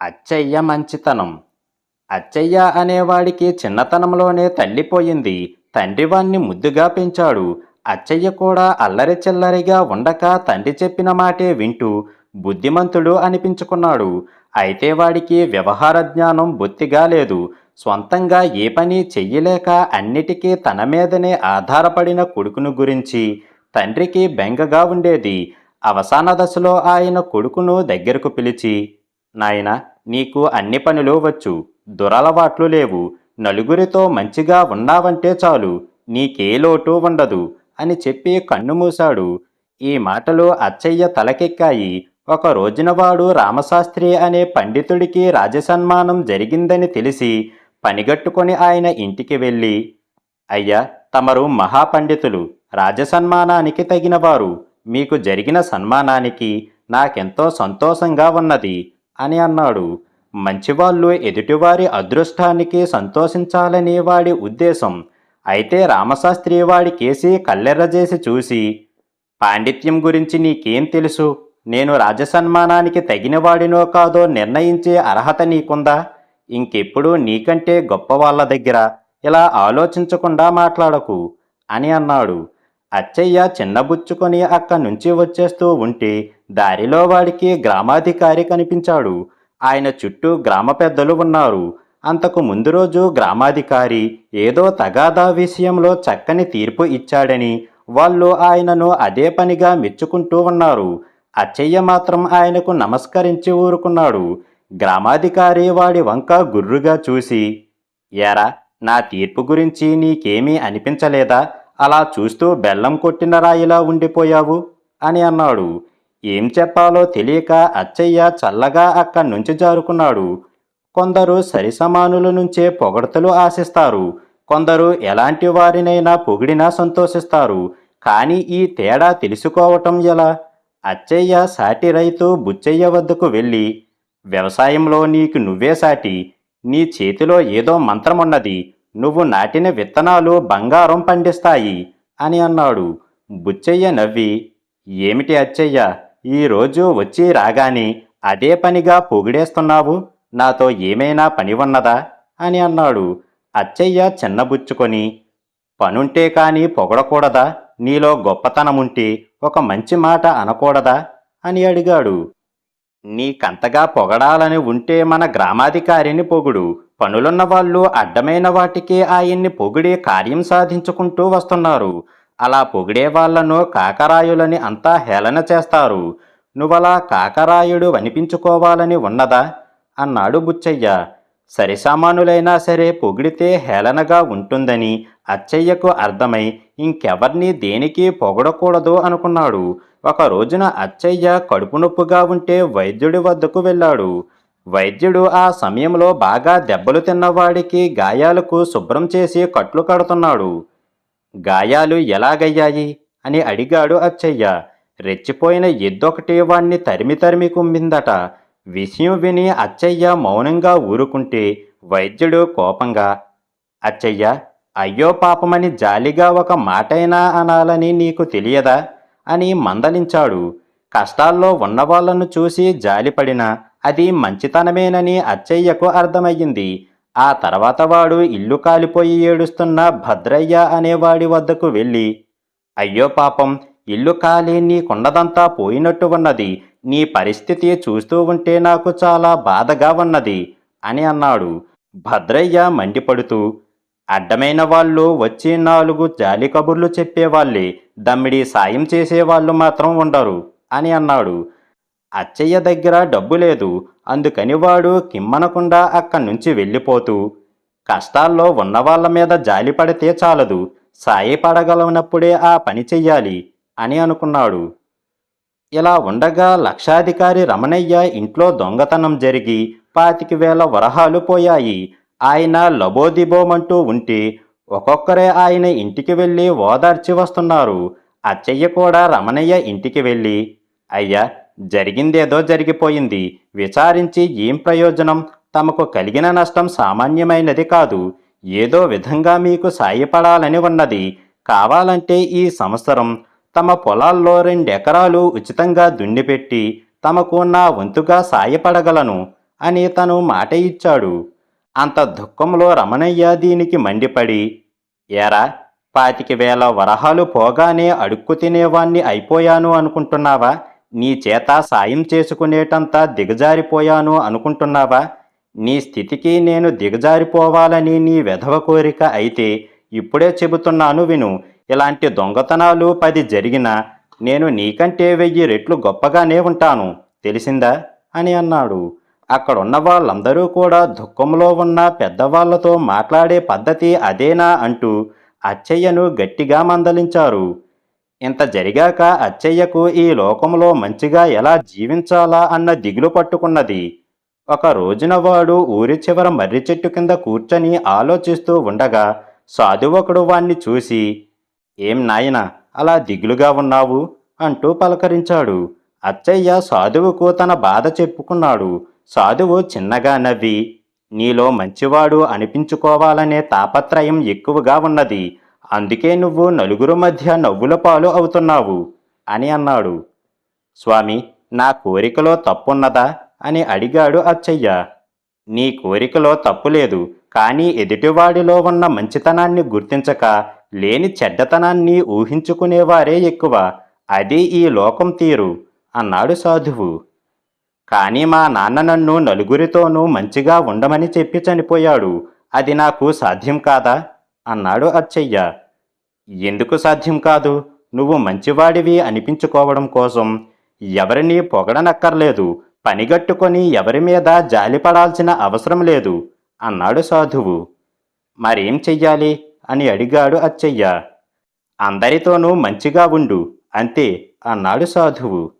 అచ్చయ్య మంచితనం. అచ్చయ్య అనేవాడికి చిన్నతనంలోనే తల్లిపోయింది తండ్రి వాణ్ణి ముద్దుగా పెంచాడు. అచ్చయ్య కూడా అల్లరి చిల్లరిగా ఉండక తండ్రి చెప్పిన మాటే వింటూ బుద్ధిమంతుడు అనిపించుకున్నాడు. అయితే వాడికి వ్యవహార జ్ఞానం బొత్తిగా లేదు. స్వంతంగా ఏ పని చెయ్యలేక అన్నిటికీ తన మీదనే ఆధారపడిన కొడుకును గురించి తండ్రికి బెంగగా ఉండేది. అవసాన దశలో ఆయన కొడుకును దగ్గరకు పిలిచి నాయనా నీకు అన్ని పనులు వచ్చు. దురలవాట్లు లేవు. నలుగురితో మంచిగా ఉన్నావంటే చాలు. నీకే లోటు ఉండదు అని చెప్పి కన్నుమూశాడు ఈ మాటలు అచ్చయ్య తలకెక్కాయి. ఒక రోజున వాడు రామశాస్త్రి అనే పండితుడికి రాజసన్మానం జరిగిందని తెలిసి పనిగట్టుకొని ఆయన ఇంటికి వెళ్ళి అయ్యా తమరు మహాపండితులు. రాజసన్మానానికి తగినవారు. మీకు జరిగిన సన్మానానికి నాకెంతో సంతోషంగా ఉన్నది. అని అన్నాడు. మంచివాళ్ళు ఎదుటివారి అదృష్టానికి సంతోషించాలని వాడి ఉద్దేశం. అయితే రామశాస్త్రి వాడి కేసి కల్లెర్రజేసి చూసి పాండిత్యం గురించి నీకేం తెలుసు? నేను రాజసన్మానానికి తగినవాడినో కాదో నిర్ణయించే అర్హత నీకుందా? ఇంకెప్పుడు నీకంటే గొప్ప వాళ్ళ దగ్గర ఇలా ఆలోచించకుండా మాట్లాడకు అని అన్నాడు. అచ్చయ్య చిన్నబుచ్చుకొని అక్కడి నుంచి వచ్చేస్తూ ఉంటే దారిలో వాడికి గ్రామాధికారి కనిపించాడు. ఆయన చుట్టూ గ్రామ పెద్దలు ఉన్నారు. అంతకు ముందు రోజు గ్రామాధికారి ఏదో తగాదా విషయంలో చక్కని తీర్పు ఇచ్చాడని వాళ్ళు ఆయనను అదే పనిగా మెచ్చుకుంటూ ఉన్నారు. అచ్చయ్య మాత్రం ఆయనకు నమస్కరించి ఊరుకున్నాడు. గ్రామాధికారి వాడి వంక గుర్రుగా చూసి ఎరా నా తీర్పు గురించి నీకేమీ అనిపించలేదా? అలా చూస్తూ బెల్లం కొట్టిన రాయిలా ఉండిపోయావు? అని అన్నాడు. ఏం చెప్పాలో తెలియక అచ్చయ్య చల్లగా అక్కడి నుంచి జారుకున్నాడు. కొందరు సరిసమానుల నుంచే పొగడతలు ఆశిస్తారు. కొందరు ఎలాంటి వారినైనా పొగిడినా సంతోషిస్తారు. కానీ ఈ తేడా తెలుసుకోవటం ఎలా? అచ్చయ్య సాటి రైతు బుచ్చయ్య వద్దకు వెళ్ళి వ్యవసాయంలో నీకు నువ్వే సాటి. నీ చేతిలో ఏదో మంత్రమున్నది. నువ్వు నాటిన విత్తనాలు బంగారం పండిస్తాయి అని అన్నాడు. బుచ్చయ్య నవ్వి ఏమిటి అచ్చయ్య? ఈరోజు వచ్చి రాగానే అదే పనిగా పొగిడేస్తున్నావు? నాతో ఏమైనా పని ఉన్నదా? అని అన్నాడు. అచ్చయ్య చిన్నబుచ్చుకొని పనుంటే కాని పొగడకూడదా? నీలో గొప్పతనముంటే ఒక మంచి మాట అనకూడదా? అని అడిగాడు. నీకంతగా పొగడాలని ఉంటే మన గ్రామాధికారిని పొగుడు. పనులున్న వాళ్ళు అడ్డమైన వాటికి ఆయన్ని పొగిడి కార్యం సాధించుకుంటూ వస్తున్నారు. అలా పొగిడేవాళ్ళను కాకరాయులని అంతా హేళన చేస్తారు. నువ్వలా కాకరాయుడు అనిపించుకోవాలని ఉన్నదా? అన్నాడు బుచ్చయ్య. సరిసామానులైనా సరే పొగిడితే హేళనగా ఉంటుందని అచ్చయ్యకు అర్థమై ఇంకెవర్నీ దేనికి పొగడకూడదు అనుకున్నాడు. ఒక రోజున అచ్చయ్య కడుపు నొప్పుగా ఉంటే వైద్యుడి వద్దకు వెళ్ళాడు. వైద్యుడు ఆ సమయంలో బాగా దెబ్బలు తిన్నవాడికి గాయాలకు శుభ్రం చేసి కట్లు కడుతున్నాడు. గాయాలు ఎలాగయ్యాయి? అని అడిగాడు అచ్చయ్య. రెచ్చిపోయిన ఎద్దొకటి వాణ్ణి తరిమి తరిమి కుమ్మిందట. విషయం విని అచ్చయ్య మౌనంగా ఊరుకుంటే వైద్యుడు కోపంగా అచ్చయ్య అయ్యో పాపమని జాలిగా ఒక మాటైనా అనాలని నీకు తెలియదా? అని మందలించాడు. కష్టాల్లో ఉన్నవాళ్ళను చూసి జాలిపడిన అది మంచితనమేనని అచ్చయ్యకు అర్థమయ్యింది. ఆ తర్వాత వాడు ఇల్లు కాలిపోయి ఏడుస్తున్న భద్రయ్య అనేవాడి వద్దకు వెళ్ళి అయ్యో పాపం ఇల్లు కాలి కొండదంతా పోయినట్టు ఉన్నది. నీ పరిస్థితి చూస్తూ ఉంటే నాకు చాలా బాధగా ఉన్నది అని అన్నాడు. భద్రయ్య మండిపడుతూ అడ్డమైన వాళ్ళు వచ్చి నాలుగు జాలి కబుర్లు చెప్పేవాళ్ళే. దమ్మిడి సాయం చేసేవాళ్ళు మాత్రం ఉండరు అని అన్నాడు. అచ్చయ్య దగ్గర డబ్బు లేదు. అందుకని వాడు కిమ్మనకుండా అక్కడి నుంచి వెళ్ళిపోతూ కష్టాల్లో ఉన్నవాళ్ళ మీద జాలి పడితే చాలదు. సాయపడగలనప్పుడే ఆ పని చెయ్యాలి అని అనుకున్నాడు. ఇలా ఉండగా లక్షాధికారి రమణయ్య ఇంట్లో దొంగతనం జరిగి పాతికి వేల వరహాలు పోయాయి. ఆయన లబోదిబోమంటూ ఉంటే ఒక్కొక్కరే ఆయన ఇంటికి వెళ్ళి ఓదార్చి వస్తున్నారు. అచ్చయ్య కూడా రమణయ్య ఇంటికి వెళ్ళి అయ్యా జరిగిందేదో జరిగిపోయింది. విచారించి ఏం ప్రయోజనం? తమకు కలిగిన నష్టం సామాన్యమైనది కాదు. ఏదో విధంగా మీకు సాయపడాలని ఉన్నది. కావాలంటే ఈ సంవత్సరం తమ పొలాల్లో రెండెకరాలు ఉచితంగా దున్నిపెట్టి తమకు నా వంతుగా సాయపడగలను అని తను మాట ఇచ్చాడు. అంత దుఃఖంలో రమణయ్య దీనికి మండిపడి ఏరా పాతిక వేల వరహాలు పోగానే అడుక్కు తినేవాణ్ణి అయిపోయాను అనుకుంటున్నావా? నీ చేత సాయం చేసుకునేటంత దిగజారిపోయాను అనుకుంటున్నావా? నీ స్థితికి నేను దిగజారిపోవాలని నీ వెధవ కోరిక అయితే ఇప్పుడే చెబుతున్నాను విను. ఇలాంటి దొంగతనాలు పది జరిగినా నేను నీకంటే వెయ్యి రెట్లు గొప్పగానే ఉంటాను. తెలిసిందా? అని అన్నాడు. అక్కడున్న వాళ్ళందరూ కూడా దుఃఖంలో ఉన్న పెద్దవాళ్ళతో మాట్లాడే పద్ధతి అదేనా అంటూ అచ్చయ్యను గట్టిగా మందలించారు. ఇంత జరిగాక అచ్చయ్యకు ఈ లోకంలో మంచిగా ఎలా జీవించాలా అన్న దిగులు పట్టుకున్నది. ఒక రోజున వాడు ఊరి చివర మర్రి చెట్టు కింద కూర్చొని ఆలోచిస్తూ ఉండగా సాధువకుడు వాణ్ణి చూసి ఏం నాయనా అలా దిగులుగా ఉన్నావు? అంటూ పలకరించాడు. అచ్చయ్య సాధువుకు తన బాధ చెప్పుకున్నాడు. సాధువు చిన్నగా నవ్వి నీలో మంచివాడు అనిపించుకోవాలనే తాపత్రయం ఎక్కువగా ఉన్నది. అందుకే నువ్వు నలుగురు మధ్య నవ్వుల పాలు అవుతున్నావు అని అన్నాడు. స్వామి నా కోరికలో తప్పున్నదా అని అడిగాడు అచ్చయ్య. నీ కోరికలో తప్పు లేదు కానీ ఎదుటివాడిలో ఉన్న మంచితనాన్ని గుర్తించక లేని చెడ్డతనాన్ని ఊహించుకునేవారే ఎక్కువ. అది ఈ లోకం తీరు అన్నాడు సాధువు. కానీ మా నాన్న నన్ను నలుగురితోనూ మంచిగా ఉండమని చెప్పి చనిపోయాడు. అది నాకు సాధ్యం కాదా? అన్నాడు అచ్చయ్య. ఎందుకు సాధ్యం కాదు? నువ్వు మంచివాడివి అనిపించుకోవడం కోసం. ఎవరిని పొగడనక్కర్లేదు. పనిగట్టుకొని ఎవరి మీద జాలిపడాల్సిన అవసరం లేదు అన్నాడు సాధువు. మరేం చెయ్యాలి? అని అడిగాడు అచ్చయ్య. అందరితోనూ మంచిగా ఉండు అంతే అన్నాడు సాధువు.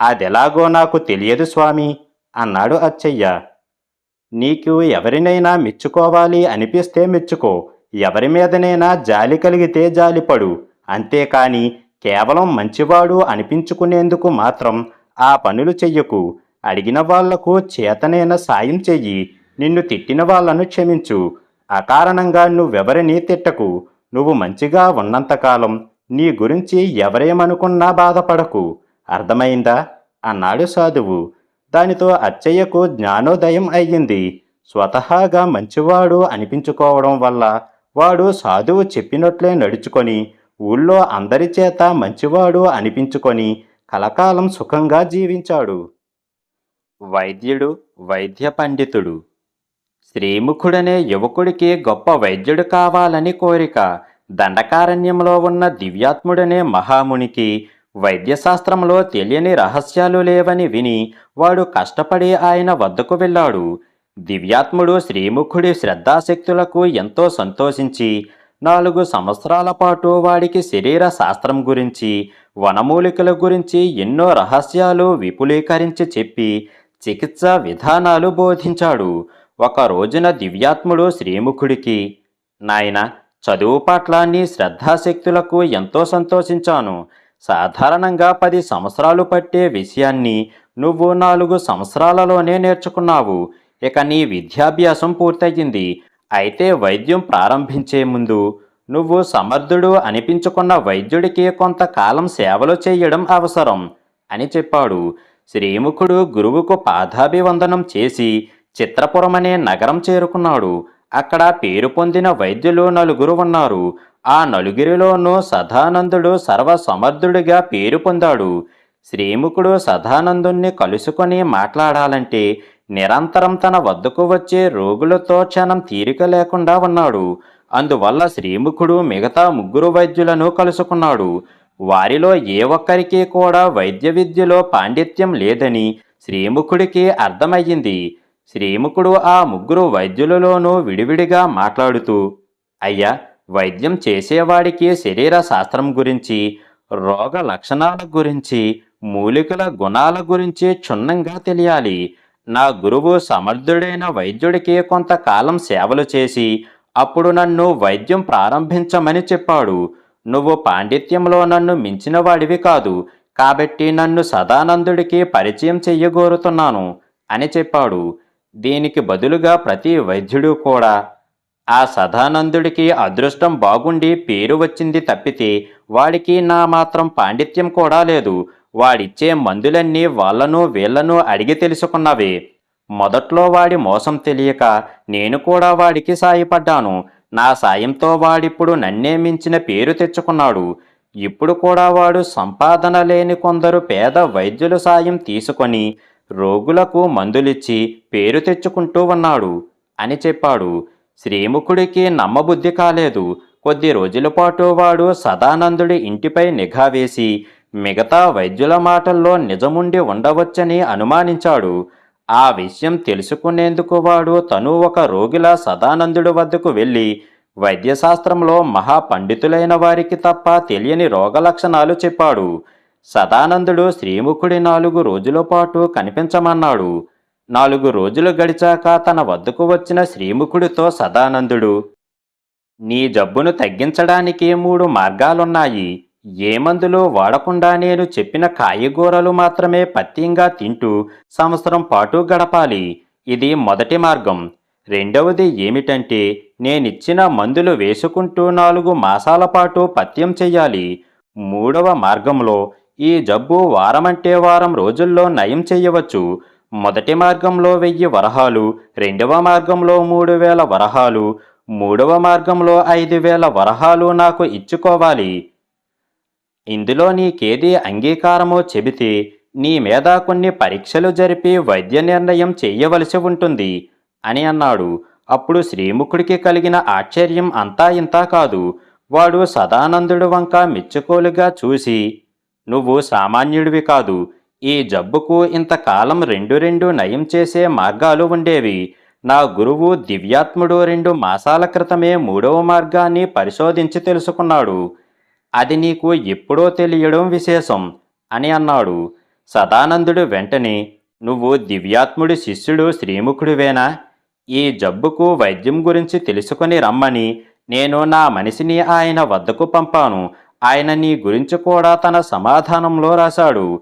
అదెలాగో నాకు తెలియదు స్వామి అన్నాడు అచ్చయ్య. నీకు ఎవరినైనా మెచ్చుకోవాలి అనిపిస్తే మెచ్చుకో ఎవరి మీదనైనా జాలి కలిగితే జాలిపడు అంతేకాని కేవలం మంచివాడు అనిపించుకునేందుకు మాత్రం ఆ పనులు చెయ్యకు. అడిగిన వాళ్ళకు చేతనైన సాయం చెయ్యి. నిన్ను తిట్టిన వాళ్ళను క్షమించు. అకారణంగా నువ్వెవరినీ తిట్టకు. నువ్వు మంచిగా ఉన్నంతకాలం నీ గురించి ఎవరేమనుకున్నా బాధపడకు. అర్థమైందా? అన్నాడు సాధువు. దానితో అచ్చయ్యకు జ్ఞానోదయం అయ్యింది. స్వతహాగా మంచివాడు అనిపించుకోవడం వల్ల వాడు సాధువు చెప్పినట్లే నడుచుకొని ఊళ్ళో అందరి చేత మంచివాడు అనిపించుకొని కలకాలం సుఖంగా జీవించాడు. వైద్యుడు వైద్య పండితుడు. శ్రీముఖుడనే యువకుడికి గొప్ప వైద్యుడు కావాలని కోరిక దండకారణ్యంలో ఉన్న దివ్యాత్ముడనే మహామునికి వైద్యశాస్త్రంలో తెలియని రహస్యాలు లేవని విని వాడు కష్టపడి ఆయన వద్దకు వెళ్ళాడు. దివ్యాత్ముడు శ్రీముఖుడి శ్రద్ధాశక్తులకు ఎంతో సంతోషించి నాలుగు సంవత్సరాల పాటు వాడికి శరీర శాస్త్రం గురించి వనమూలికల గురించి ఎన్నో రహస్యాలు విపులీకరించి చెప్పి చికిత్సా విధానాలు బోధించాడు. ఒక రోజున దివ్యాత్ముడు శ్రీముఖుడికి నాయన చదువు పట్ల నీ శ్రద్ధాశక్తులకు ఎంతో సంతోషించాను. సాధారణంగా పది సంవత్సరాలు పట్టే విషయాన్ని నువ్వు నాలుగు సంవత్సరాలలోనే నేర్చుకున్నావు. ఇక నీ విద్యాభ్యాసం పూర్తయింది అయితే వైద్యం ప్రారంభించే ముందు నువ్వు సమర్థుడు అనిపించుకున్న వైద్యుడికి కొంతకాలం సేవలు చేయడం అవసరం అని చెప్పాడు. శ్రీముఖుడు గురువుకు పాదాభివందనం చేసి చిత్రపురం అనే నగరం చేరుకున్నాడు. అక్కడ పేరు పొందిన వైద్యులు నలుగురు ఉన్నారు. ఆ నలుగురిలోనూ సదానందుడు సర్వసమర్థుడిగా పేరు పొందాడు. శ్రీముఖుడు సదానందుణ్ణి కలుసుకొని మాట్లాడాలంటే నిరంతరం తన వద్దకు వచ్చే రోగులతో క్షణం తీరిక లేకుండా ఉన్నాడు. అందువల్ల శ్రీముఖుడు మిగతా ముగ్గురు వైద్యులను కలుసుకున్నాడు. వారిలో ఏ ఒక్కరికి కూడా వైద్య విద్యలో పాండిత్యం లేదని శ్రీముఖుడికి అర్థమయ్యింది. శ్రీముఖుడు ఆ ముగ్గురు వైద్యులలోనూ విడివిడిగా మాట్లాడుతూ అయ్యా వైద్యం చేసేవాడికి శరీర శాస్త్రం గురించి రోగ లక్షణాల గురించి మూలికల గుణాల గురించి క్షుణ్ణంగా తెలియాలి. నా గురువు సమర్థుడైన వైద్యుడికి కొంతకాలం సేవలు చేసి అప్పుడు నన్ను వైద్యం ప్రారంభించమని చెప్పాడు. నువ్వు పాండిత్యంలో నన్ను మించిన వాడివి కాదు. కాబట్టి నన్ను సదానందుడికి పరిచయం చెయ్యగోరుతున్నాను అని చెప్పాడు. దీనికి బదులుగా ప్రతి వైద్యుడు కూడా ఆ సదానందుడికి అదృష్టం బాగుండి పేరు వచ్చింది తప్పితే వాడికి నా మాత్రం పాండిత్యం కూడా లేదు. వాడిచ్చే మందులన్నీ వాళ్ళను వీళ్ళను అడిగి తెలుసుకున్నవే. మొదట్లో వాడి మోసం తెలియక నేను కూడా వాడికి సాయపడ్డాను. నా సాయంతో వాడిప్పుడు నన్నే మించిన పేరు తెచ్చుకున్నాడు. ఇప్పుడు కూడా వాడు సంపాదన లేని కొందరు పేద వైద్యుల సాయం తీసుకొని రోగులకు మందులిచ్చి పేరు తెచ్చుకుంటూ ఉన్నాడు అని చెప్పాడు. శ్రీముఖుడికి నమ్మబుద్ధి కాలేదు. కొద్ది రోజుల పాటు వాడు సదానందుడి ఇంటిపై నిఘా వేసి మిగతా వైద్యుల మాటల్లో నిజముండి ఉండవచ్చని అనుమానించాడు. ఆ విషయం తెలుసుకునేందుకు వాడు తను ఒక రోగిలా సదానందుడి వద్దకు వెళ్ళి వైద్యశాస్త్రంలో మహాపండితులైన వారికి తప్ప తెలియని రోగ లక్షణాలు చెప్పాడు. సదానందుడు శ్రీముఖుడి నాలుగు రోజుల పాటు కనిపించమన్నాడు. నాలుగు రోజులు గడిచాక తన వద్దకు వచ్చిన శ్రీముఖుడితో సదానందుడు నీ జబ్బును తగ్గించడానికి మూడు మార్గాలున్నాయి. ఏ మందులు వాడకుండా నేను చెప్పిన కాయగూరలు మాత్రమే పత్యంగా తింటూ సంవత్సరం పాటు గడపాలి. ఇది మొదటి మార్గం. రెండవది ఏమిటంటే నేనిచ్చిన మందులు వేసుకుంటూ నాలుగు మాసాల పాటు పత్యం చెయ్యాలి మూడవ మార్గంలో ఈ జబ్బు వారమంటే వారం రోజుల్లో నయం చెయ్యవచ్చు మొదటి మార్గంలో వెయ్యి వరహాలు రెండవ మార్గంలో మూడు వేల వరహాలు మూడవ మార్గంలో ఐదు వేల వరహాలు నాకు ఇచ్చుకోవాలి. ఇందులో నీకేది అంగీకారమో చెబితే నీ మీద కొన్ని పరీక్షలు జరిపి వైద్య నిర్ణయం చేయవలసి ఉంటుంది అని అన్నాడు. అప్పుడు శ్రీముఖుడికి కలిగిన ఆశ్చర్యం అంతా ఇంతా కాదు. వాడు సదానందుడు వంక మెచ్చుకోలుగా చూసి నువ్వు సామాన్యుడివి కాదు. ఈ జబ్బుకు ఇంతకాలం రెండు రెండు నయం చేసే మార్గాలు ఉండేవి. నా గురువు దివ్యాత్ముడు రెండు మాసాల క్రితమే మూడవ మార్గాన్ని పరిశోధించి తెలుసుకున్నాడు. అది నీకు ఎప్పుడో తెలియడం విశేషం అని అన్నాడు. సదానందుడు వెంటనే నువ్వు దివ్యాత్ముడి శిష్యుడు శ్రీముఖుడివేనా? ఈ జబ్బుకు వైద్యం గురించి తెలుసుకుని రమ్మని. నేను నా మనిషిని ఆయన వద్దకు పంపాను. ఆయన నీ గురించి కూడా తన సమాధానంలో రాశాడు.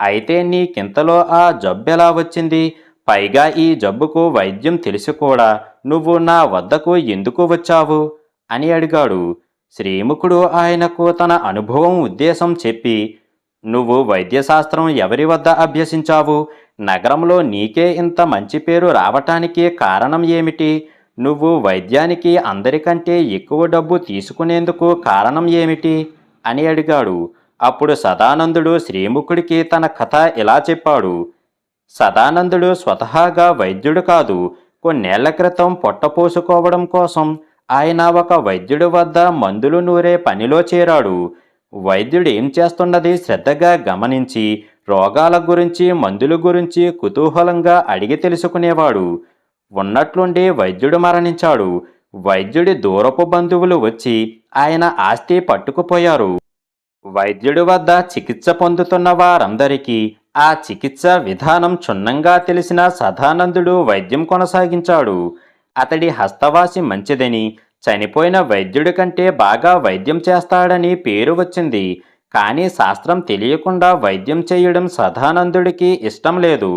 అయితే నీకింతలో ఆ జబ్బెలా వచ్చింది? పైగా ఈ జబ్బుకు వైద్యం తెలిసి కూడా. నువ్వు నా వద్దకు ఎందుకు వచ్చావు? అని అడిగాడు. శ్రీముఖుడు ఆయనకు తన అనుభవం ఉద్దేశం చెప్పి నువ్వు వైద్యశాస్త్రం ఎవరి వద్ద అభ్యసించావు? నగరంలో నీకే ఇంత మంచి పేరు రావటానికి కారణం ఏమిటి? నువ్వు వైద్యానికి అందరికంటే ఎక్కువ డబ్బు తీసుకునేందుకు కారణం ఏమిటి? అని అడిగాడు. అప్పుడు సదానందుడు శ్రీముఖుడికి తన కథ ఇలా చెప్పాడు. సదానందుడు స్వతహాగా వైద్యుడు కాదు. కొన్నేళ్ళ క్రితం పొట్టపోసుకోవడం కోసం ఆయన ఒక వైద్యుడి వద్ద మందులు నూరే పనిలో చేరాడు. వైద్యుడు ఏం చేస్తున్నది శ్రద్ధగా గమనించి రోగాల గురించి మందుల గురించి కుతూహలంగా అడిగి తెలుసుకునేవాడు. ఉన్నట్లుండి వైద్యుడు మరణించాడు. వైద్యుడి దూరపు బంధువులు వచ్చి ఆయన ఆస్తి పట్టుకుపోయారు. వైద్యుడి వద్ద చికిత్స పొందుతున్న వారందరికీ ఆ చికిత్స విధానం క్షుణ్ణంగా తెలిసిన సదానందుడు వైద్యం కొనసాగించాడు. అతడి హస్తవాసి మంచిదని చనిపోయిన వైద్యుడి కంటే బాగా వైద్యం చేస్తాడని పేరు వచ్చింది. కానీ శాస్త్రం తెలియకుండా వైద్యం చేయడం సదానందుడికి ఇష్టం లేదు.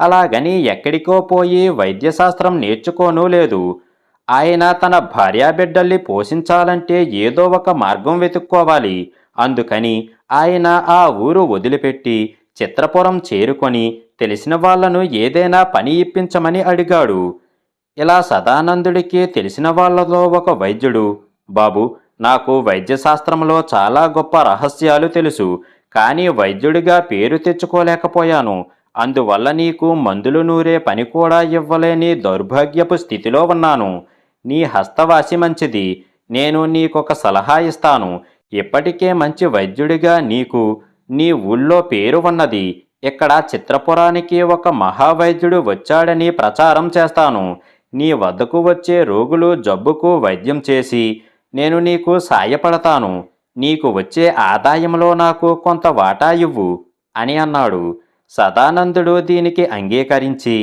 అలాగని ఎక్కడికో పోయి వైద్యశాస్త్రం నేర్చుకోనూ లేదు. ఆయన తన భార్యాబిడ్డల్ని పోషించాలంటే ఏదో ఒక మార్గం వెతుక్కోవాలి. అందుకని ఆయన ఆ ఊరు వదిలిపెట్టి చిత్రపురం చేరుకొని తెలిసిన వాళ్ళను ఏదైనా పని ఇప్పించమని అడిగాడు. ఇలా సదానందుడికి తెలిసిన వాళ్ళలో ఒక వైద్యుడు? బాబు నాకు వైద్యశాస్త్రంలో చాలా గొప్ప రహస్యాలు తెలుసు కానీ వైద్యుడిగా పేరు తెచ్చుకోలేకపోయాను. అందువల్ల నీకు మందులు నూరే పని కూడా ఇవ్వలేని దౌర్భాగ్యపు స్థితిలో ఉన్నాను. నీ హస్తవాసి మంచిది. నేను నీకొక సలహా ఇస్తాను. ఇప్పటికే మంచి వైద్యుడిగా నీకు నీ ఊళ్ళో పేరు ఉన్నది. ఇక్కడ చిత్రపురానికి ఒక మహావైద్యుడు వచ్చాడని ప్రచారం చేస్తాను. నీ వద్దకు వచ్చే రోగులు జబ్బుకు వైద్యం చేసి నేను నీకు సాయపడతాను. నీకు వచ్చే ఆదాయంలో నాకు కొంత వాటా ఇవ్వు అని అన్నాడు. సదానందుడు దీనికి అంగీకరించి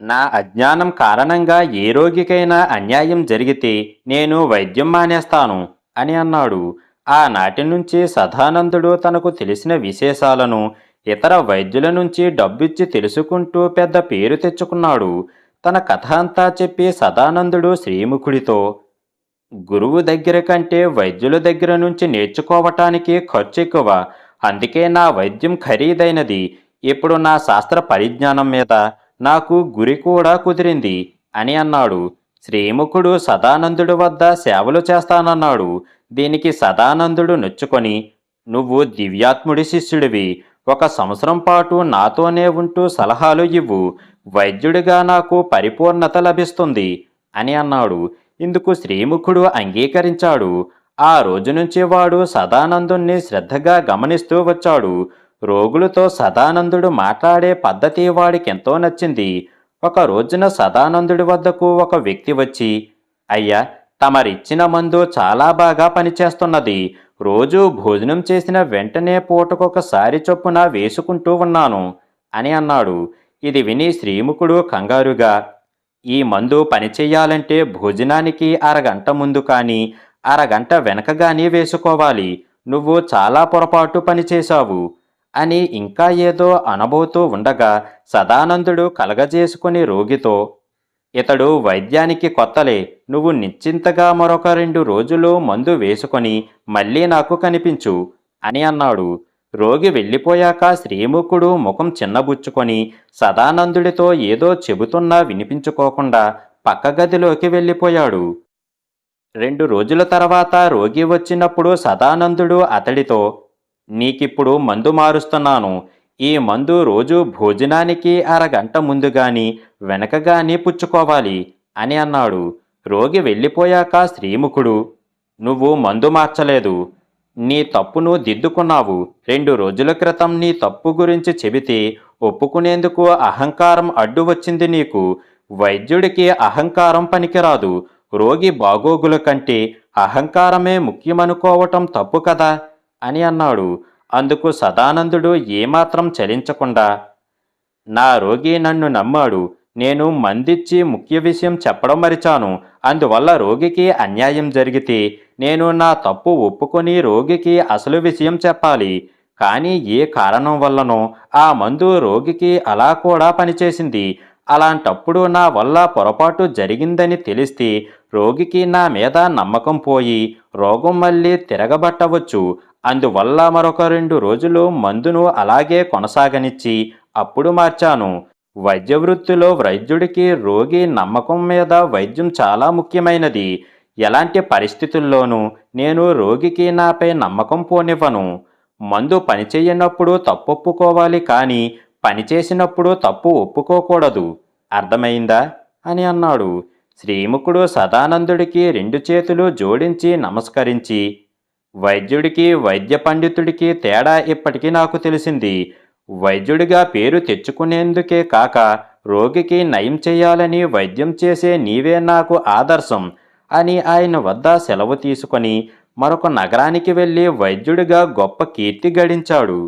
నా అజ్ఞానం కారణంగా ఏ రోగికైనా అన్యాయం జరిగితే నేను వైద్యం మానేస్తాను అని అన్నాడు. ఆనాటి నుంచి సదానందుడు తనకు తెలిసిన విశేషాలను ఇతర వైద్యుల నుంచి డబ్బిచ్చి తెలుసుకుంటూ పెద్ద పేరు తెచ్చుకున్నాడు. తన కథ అంతా చెప్పి సదానందుడు శ్రీముఖుడితో గురువు దగ్గర కంటే వైద్యుల దగ్గర నుంచి నేర్చుకోవటానికి ఖర్చు ఎక్కువ అందుకే నా వైద్యం ఖరీదైనది. ఇప్పుడు నా శాస్త్ర పరిజ్ఞానం మీద నాకు గురి కూడా కుదిరింది అని అన్నాడు. శ్రీముఖుడు సదానందుడు వద్ద సేవలు చేస్తానన్నాడు. దీనికి సదానందుడు నొచ్చుకొని నువ్వు దివ్యాత్ముడి శిష్యుడివి. ఒక సంవత్సరం పాటు నాతోనే ఉంటూ సలహాలు ఇవ్వు. వైద్యుడిగా నాకు పరిపూర్ణత లభిస్తుంది అని అన్నాడు. ఇందుకు శ్రీముఖుడు అంగీకరించాడు. ఆ రోజు నుంచి వాడు సదానందుణ్ణి శ్రద్ధగా గమనిస్తూ వచ్చాడు. రోగులతో సదానందుడు మాట్లాడే పద్ధతి వాడికెంతో నచ్చింది. ఒక రోజున సదానందుడి వద్దకు ఒక వ్యక్తి వచ్చి అయ్యా తమరిచ్చిన మందు చాలా బాగా పనిచేస్తున్నది. రోజు భోజనం చేసిన వెంటనే పూటకొకసారి చొప్పున వేసుకుంటూ ఉన్నాను అని అన్నాడు. ఇది విని శ్రీముఖుడు కంగారుగా ఈ మందు పనిచేయాలంటే భోజనానికి అరగంట ముందు కానీ అరగంట వెనకగానే వేసుకోవాలి. నువ్వు చాలా పొరపాటు పనిచేశావు అని ఇంకా ఏదో అనబోతూ ఉండగా సదానందుడు కలగజేసుకుని రోగితో ఇతడు వైద్యానికి కొత్తలే. నువ్వు నిశ్చింతగా మరొక రెండు రోజులు మందు వేసుకొని మళ్ళీ నాకు కనిపించు అని అన్నాడు. రోగి వెళ్ళిపోయాక శ్రీముఖుడు ముఖం చిన్నబుచ్చుకొని సదానందుడితో ఏదో చెబుతున్నా వినిపించుకోకుండా పక్క గదిలోకి వెళ్ళిపోయాడు. రెండు రోజుల తర్వాత రోగి వచ్చినప్పుడు సదానందుడు అతడితో నీకిప్పుడు మందు మారుస్తున్నాను. ఈ మందు రోజు భోజనానికి అరగంట ముందుగాని వెనకగాని పుచ్చుకోవాలి అని అన్నాడు. రోగి వెళ్ళిపోయాక శ్రీముఖుడు నువ్వు మందు మార్చలేదు. నీ తప్పును దిద్దుకున్నావు. రెండు రోజుల క్రితం నీ తప్పు గురించి చెబితే ఒప్పుకునేందుకు అహంకారం అడ్డు వచ్చింది నీకు. వైద్యుడికి అహంకారం పనికిరాదు. రోగి బాగోగుల కంటే అహంకారమే ముఖ్యమనుకోవటం తప్పు కదా? అని అన్నాడు. అందుకు సదానందుడు ఏమాత్రం చలించకుండా నా రోగి నన్ను నమ్మాడు నేను మందిచ్చి ముఖ్య విషయం చెప్పడం మరిచాను అందువల్ల రోగికి అన్యాయం జరిగితే నేను నా తప్పు ఒప్పుకొని రోగికి అసలు విషయం చెప్పాలి కానీ ఏ కారణం వల్లనో ఆ మందు రోగికి అలా కూడా పనిచేసింది అలాంటప్పుడు నా వల్ల పొరపాటు జరిగిందని తెలిస్తే రోగికి నా మీద నమ్మకం పోయి రోగం మళ్ళీ తిరగబట్టవచ్చు అందువల్ల మరొక రెండు రోజులు మందును అలాగే కొనసాగనిచ్చి అప్పుడు మార్చాను. వైద్య వృత్తిలో వైద్యుడికి రోగి నమ్మకం మీద వైద్యం చాలా ముఖ్యమైనది. ఎలాంటి పరిస్థితుల్లోనూ నేను రోగికి నాపై నమ్మకం పోనివ్వను. మందు పనిచేయనప్పుడు తప్పు ఒప్పుకోవాలి కానీ పనిచేసినప్పుడు తప్పు ఒప్పుకోకూడదు. అర్థమైందా? అని అన్నాడు. శ్రీముఖుడు సదానందుడికి రెండు చేతులు జోడించి నమస్కరించి వైద్యుడికి వైద్య పండితుడికి తేడా ఇప్పటికీ నాకు తెలిసింది. వైద్యుడిగా పేరు తెచ్చుకునేందుకే కాక రోగికి నయం చేయాలని వైద్యం చేసే నీవే నాకు ఆదర్శం అని ఆయన వద్ద సెలవు తీసుకొని మరొక నగరానికి వెళ్ళి వైద్యుడిగా గొప్ప కీర్తి గడించాడు.